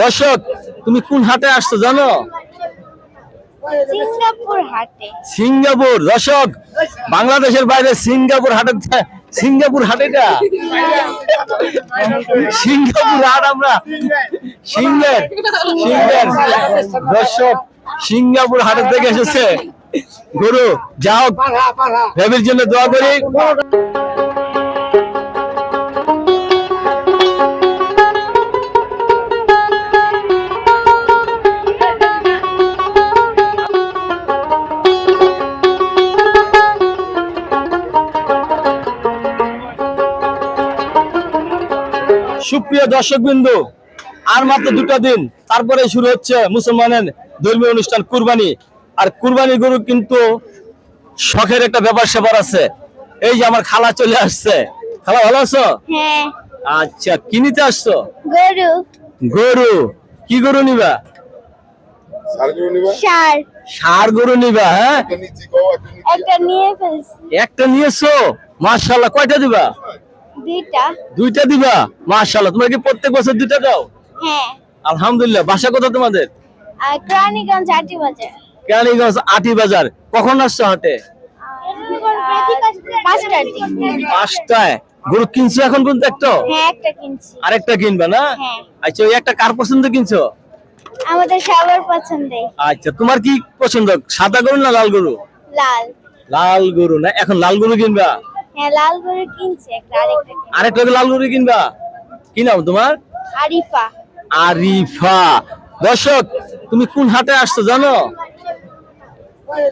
দর্শক তুমি কোন হাটে আসছো জানো? সিঙ্গাপুর হাটে। দর্শক বাংলাদেশের বাইরে সিঙ্গাপুর হাটে সিঙ্গাপুর হাটেটা সিঙ্গাপুর হাট আমরা? সিঙ্গের সিঙ্গের। দর্শক সিঙ্গাপুর হাটে থেকে এসেছে। গুরু যা হোক জন্য দোয়া করি। সুপ্রিয় দর্শক বিন্দু আর মাত্র দুটো দিন তারপরে শুরু হচ্ছে মুসলমানের ধর্মীয় অনুষ্ঠান কুরবানি। আর কুরবানি গরু কিন্তু শখের একটা ব্যাপার স্যাপার আছে। এই যে আমার খালা চলে আসছে। খালা ভালো আছো? হ্যাঁ। আচ্ছা কি নিতে আসছো? গরু। গরু। কি গরু নিবা? সার সার। গরু নিবা হ্যাঁ? একটা নিয়ে ফেলছি। একটা নিয়েছো? মার্শাল্লাহ কয়টা দিবা? দুইটা। দুইটা দিবা? মার্শাল্লাহ তোমরা কি প্রত্যেক বছর দুইটা দাও? হ্যাঁ। আলহামদুলিল্লাহ বাসা কোথা তোমাদের? আটি বাজার। কেরানীগঞ্জ আটি বাজার কখন আসছো হাটে? পাঁচটায়। গরু কিনছো এখন পর্যন্ত একটা? হ্যাঁ একটা কিনছি। আরেকটা কিনবে না? হ্যাঁ। আচ্ছা ওই একটা কার পছন্দ কিনছো? আমাদের সবার পছন্দের আচ্ছা তোমার কি পছন্দ সাদা গরু না লাল গরু? লাল। লাল গরু না এখন লাল গরু কিনবা? হ্যাঁ লাল গরু কিনছি একটা আরেকটা আরেকটা লাল গরু কিনবা? কি নাম তোমার? আরিফা। আরিফা। দর্শক তুমি কোন হাটে আসছো জানো?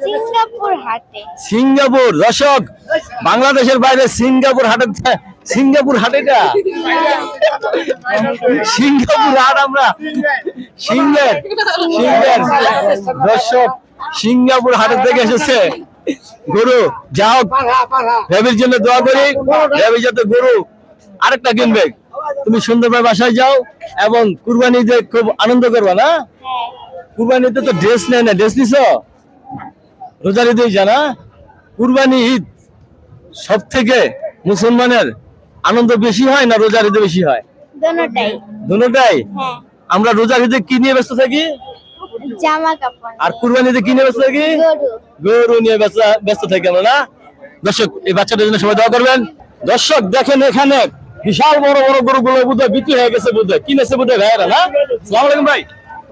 সিঙ্গাপুর হাটে। সিঙ্গাপুর। দর্শক বাংলাদেশের বাইরে সিঙ্গাপুর হাটে সিঙ্গাপুর হাটেটা সিঙ্গাপুর হাট আমরা। সিঙ্গের সিঙ্গের। দর্শক সিঙ্গাপুর হাটের থেকে এসেছে। গরু যা হোক ভেবির জন্য দোয়া করি। ভেবি যাতে গরু আরেকটা কিনবে তুমি সুন্দরভাবে বাসায় যাও এবং কুরবানিতে খুব আনন্দ করবে না? কুরবানিতে তো ড্রেস নেয় না। ড্রেস নিছ? রোজার ঈদে জানা? কুরবানি ঈদ সব থেকে মুসলমানের আনন্দ বেশি হয় না রোজার ঈদে বেশি হয়? দুটাই। হ্যাঁ। আমরা রোজার ঈদে কি নিয়ে ব্যস্ত থাকি? জামা কাপড় আর কুরবানিতে কি নিয়ে ব্যস্ত থাকি? গরু। গরু নিয়ে ব্যস্ত ব্যস্ত থাকি আমরা না? দর্শক এই বাচ্চাদের জন্য সবাই দোয়া করবেন। দর্শক দেখেন এখানে বিশাল বড় বড় গরুগুলো বোধহয় বিক্রি হয়ে গেছে বোধহয়। কিনেছে বোধহয় ভাইয়েরা না? সালাম আলাইকুম ভাই।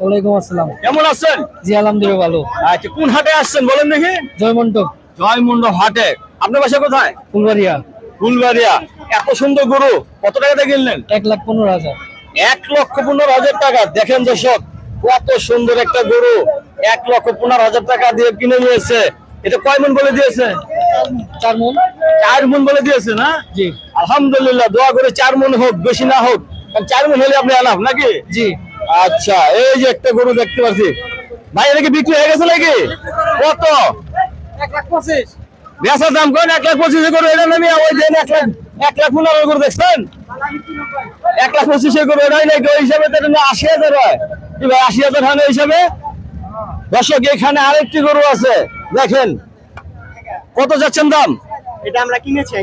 ওয়ালাইকুম আসসালাম। কেমন আছেন? জি আলহামদুলিল্লাহ ভালো। আচ্ছা কোন হাটে আসছেন বলেন দেখি। জয়মন্টপ জয়মুন্ড হাটে। আপনার বাসা কোথায়? ফুলবাড়িয়া। ফুলবাড়িয়া। এত সুন্দর গরু কত টাকাতে কিনলেন? এক লাখ পনেরো হাজার। এক লক্ষ পনেরো হাজার টাকা। দেখেন দর্শক কত সুন্দর একটা গরু। এক লক্ষ পনেরো হাজার টাকা দিয়ে কিনে নিয়েছে। এটা কয় মন বলে দিয়েছে? চার মন। চার মন বলে দিয়েছে না? জি। আলহামদুলিল্লাহ দোয়া করে চার মন হোক বেশি না হোক। চার মন হলে আপনি আলাপ নাকি? জি। আচ্ছা এই যে একটা গরু দেখতে পাচ্ছি ভাই এটা কি বিক্রি হয়ে গেছে নাকি? কত? এক লাখ পঁচিশ। বেচার দাম কোন এক লাখ পঁচিশে করে এটা নামি ওই দেন এক লাখ এক লাখ পনেরো করে দেখছেন? এক লাখ পঁচিশে করে এটা নাকি? ওই হিসাবে তো হাজার হয়। ভাই আশি হাজার হিসাবে। দর্শক এখানে আরেকটি গরু আছে। দেখেন কত যাচ্ছেন দাম? এটা আমরা কিনেছি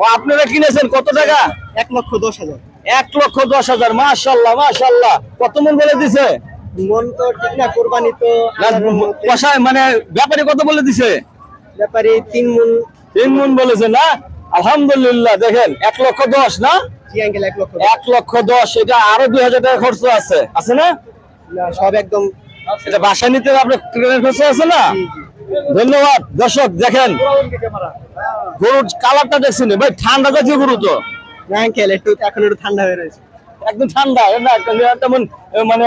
ও আপনারা কিনেছেন কত টাকা? এক লক্ষ দশ হাজার। এক লক্ষ দশ হাজার মাশাল্লাহ মাশাল্লাহ। কত মন বলে দিছে? মন তো ঠিক না কোরবানি তো কষায় মানে ব্যাপারে কত বলে দিছে? ব্যাপারে তিন মন। তিন মন বলেছে না? আলহামদুলিল্লাহ দেখেন এক লক্ষ দশ না? এক লক্ষ এক লক্ষ দশ এটা আরও দুই হাজার টাকা খরচ আছে আছে না? না সব একদম এটা বাসা নিতে আপনার ট্রেনের খরচ আছে না? ধন্যবাদ। দর্শক দেখেন। গরুর কালারটা দেখছেন ভাই ঠান্ডা জাতীয় গরু তো। না আঙ্কেল একটু এখন একটু ঠান্ডা হয়ে রয়েছে। একদম ঠান্ডা। তেমন মানে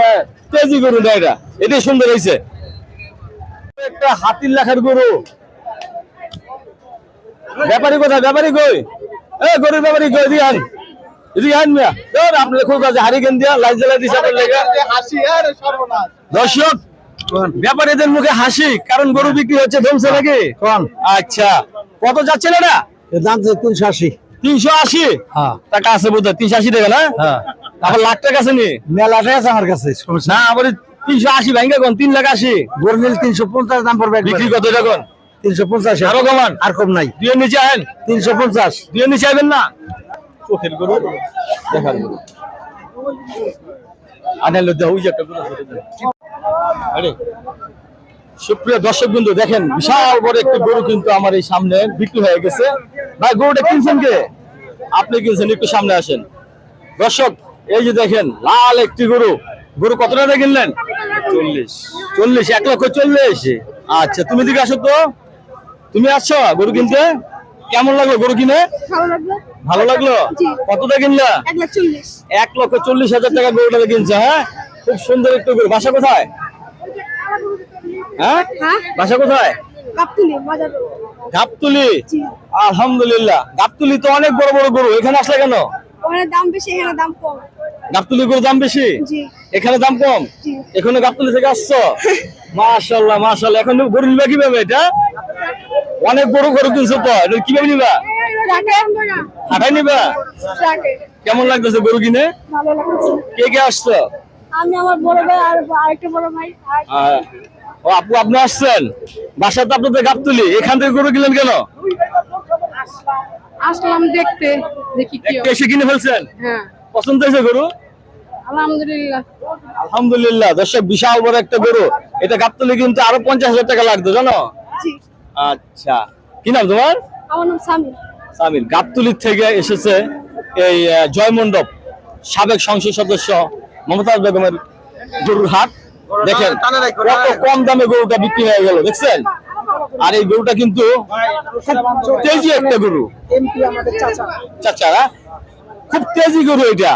তেজি গরু না এটা। এটাই সুন্দর হয়েছে। একটা হাতির লেখার গরু। ব্যাপারী কোথায়? ব্যাপারী কই? এ গরুর ব্যাপারী কই? এদিকে দর্শক ব্যাপারীদের মুখে হাসি কারণ গরু বিক্রি হচ্ছে ধমছে নাকি? আচ্ছা কত যাচ্ছে না দাম তিনশো আশি। তিনশো আশি? হ্যাঁ। টাকা আছে বোধ হয় তিনশো আশি টাকা না? হ্যাঁ। আবার লাখ টাকা আছে নি? মেলাটাই আছে আমার কাছে না আবার তিনশো আশি ভাঙ্গে কোন? তিন লাখ আশি? গরমিল তিনশো পঞ্চাশ দাম পড়বে বিক্রি কত এটা তিনশো পঞ্চাশ। আরও কমান। আর কম নাই। দুইয়ের নিচে আহেন তিনশো পঞ্চাশ। দুইয়ের নিচে আইবেন না? চোখের গরু দেখার গরু আনাইলো দাও একটা গরু দাও। আরে সুপ্রিয় দর্শক বিন্দু দেখেন বিশাল বড় একটি গরু কিন্তু আমার এই সামনে বিক্রি হয়ে গেছে। ভাই গরুটা কিনছেন কে? আপনি কিনছেন একটু সামনে আসেন। দর্শক এই যে দেখেন লাল একটি গরু। গরু কত টাকা কিনলেন? চল্লিশ। চল্লিশ এক লক্ষ চল্লিশ। আচ্ছা তুমি দিকে আসো তো। তুমি আসছো গরু কিনতে? কেমন লাগল গরু কিনে? ভালো লাগল। কতটা কিনলা? এক লক্ষ চল্লিশ হাজার টাকা গরুটা কিনছে হ্যাঁ? খুব সুন্দর একটু গরু। বাসা কোথায়? হ্যাঁ? হ্যাঁ? বাসা কোথায়? গাবতুলি আলহামদুলিল্লাহ। গাবতুলি তো অনেক বড় বড় গরু। এখানে আসলে কেন? দাম বেশি এখানে দাম কম। গাবতুলি গরুর দাম বেশি? এখানে দাম কম? এখানে গাবতুলি থেকে আসছো? মাশাল্লাহ মাশাল্লাহ এখন গরু নিবা কীভাবে এটা? অনেক বড় গরু কিনছো তো এটা কীভাবে নিবা? হাঁটাই নিবা? কেমন লাগতেছে গরু কিনে? কে কে আসছো? আমি আমার বড় ভাই আর আরেকটা বড় ভাই ও আপু আপনি আসছেন? বাসা তো আপনাদের গাবতুলি। এখান থেকে গরু কিনলেন কেন? আসলাম দেখতে দেখি এসে কিনে ফেলছেন? হ্যাঁ। পছন্দ হয়েছে গরু? আলহামদুলিল্লাহ। আলহামদুলিল্লাহ দর্শক বিশাল বড় একটা গরু। এটা গাবতুলি কিন্তু আরও পঞ্চাশ হাজার টাকা লাগতো জানো? আচ্ছা। কি নাম তোমার? আমার নাম সামির। সামির গাবতুলির থেকে এসেছে এই আহ, জয় মণ্ডপ সাবেক সংসদ সদস্য মমতাজ বেগমের গরুর হাট। দেখেন কত কম দামে গরুটা বিক্রি হয়ে গেল দেখছেন? আর এই গরুটা কিন্তু তেজি একটা গরু। চাচা। খুব তেজি গরু এটা।